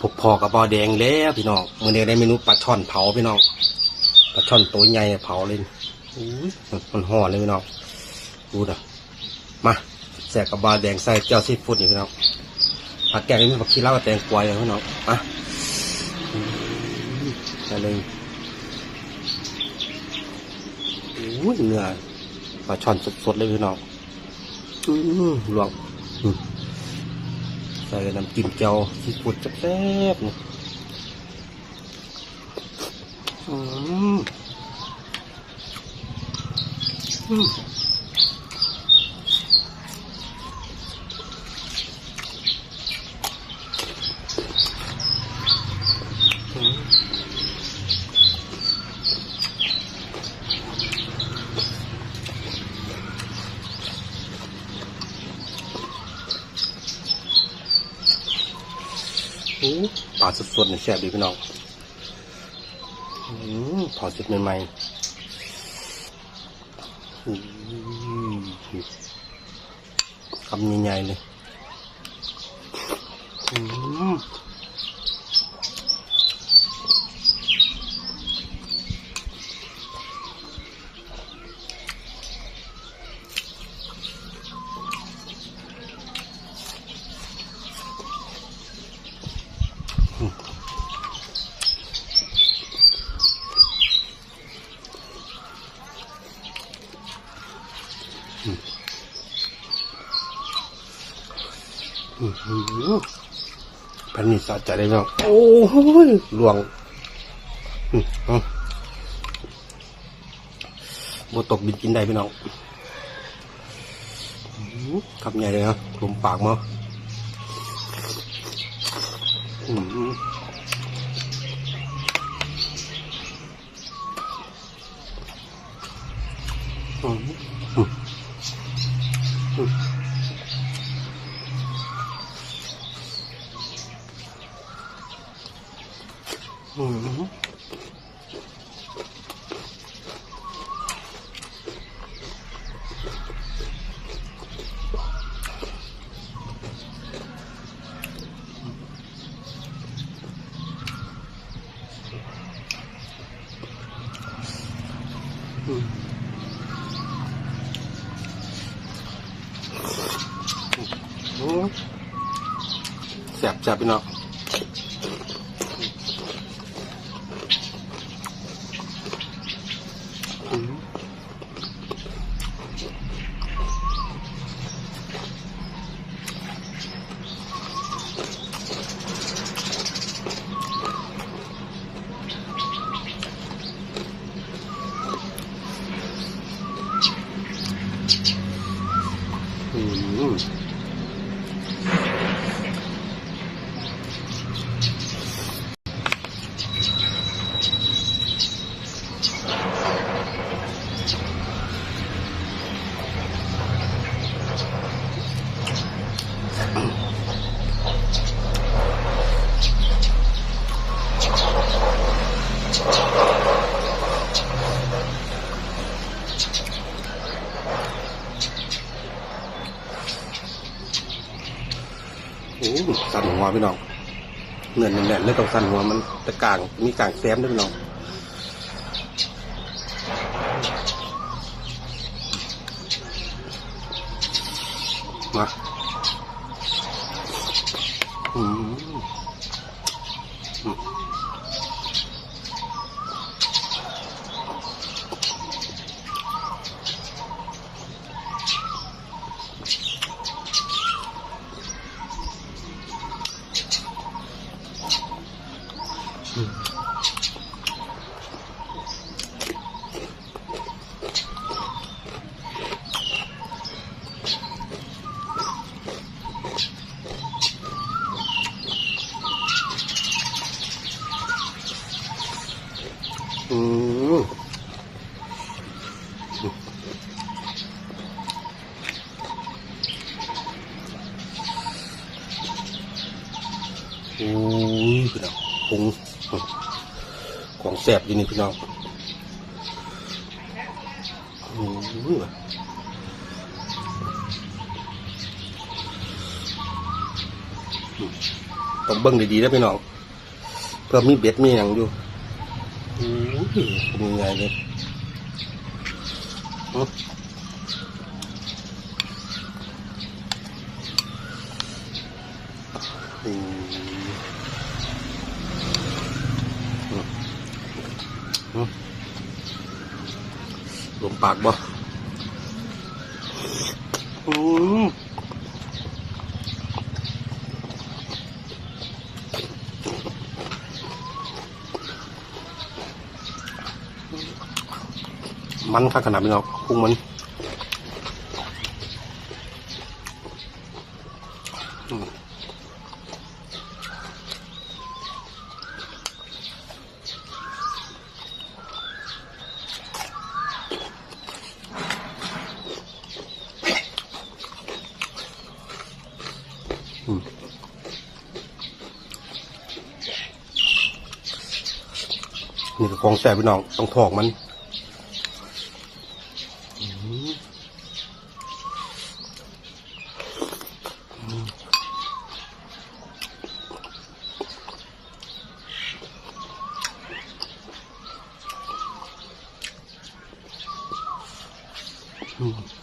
พบพอกับบอแดงแล้วพี่น้องมื้อนี้ได้เมนูปลาช่อนเผาพี่น้องปลาช่อนตัวใหญ่เผาเลยมันห่อเลยพี่น้องดูนะมาแสกกับบอแดงใส่เจ้าซีฟู้ดนี่พี่น้องผักแกงนี่มีผักชีลาวกับแตงกวายพี่น้องมาอืมได้เลยอุ้เนื้อปลาช่อนสดๆเลยพี่น้องอือลวงอืม ใส่น้ำจิ้มเจียวซีฟู้ดแซ่บๆนี่อืมอืมอืมโอ้ปลาสดๆนี่แซ่บดีพี่น้องอถอดสุดใหม่ๆคำใหญ่ๆเลย อืมอื้อหือแผ่นนี้สะใจเลยพี่น้องโอ้ยหลวงอืมเอาบตกบินกินได้พี่น้องอื้อคำใหญ่เลยนะลมปากมั้งอืมอืมอืมอืม อืมแซ่บแซ่ อื โอ้สั่นหัวพี่น้องเนื้อแน่นๆไม่ต้องสั่นหัวมันตะกลางมีกลางแซมด้วยพี่น้องมาอืม อืมโอ้ยพี่น้องผงของแสบอยู่นี่พี่น้องโอ้ยต้องเบิ้งดีๆนะพี่น้องเพื่อมีเบ็ดมีอย่างอยู่ อู้ยเป็นยังไงเลยอื้ออืมอื้ออื้อลมปากบ่อืม มันค่าขนาดนี้เนาะพุงมันนี่ก็ของแสบพี่น้องต้องถอกมัน อืม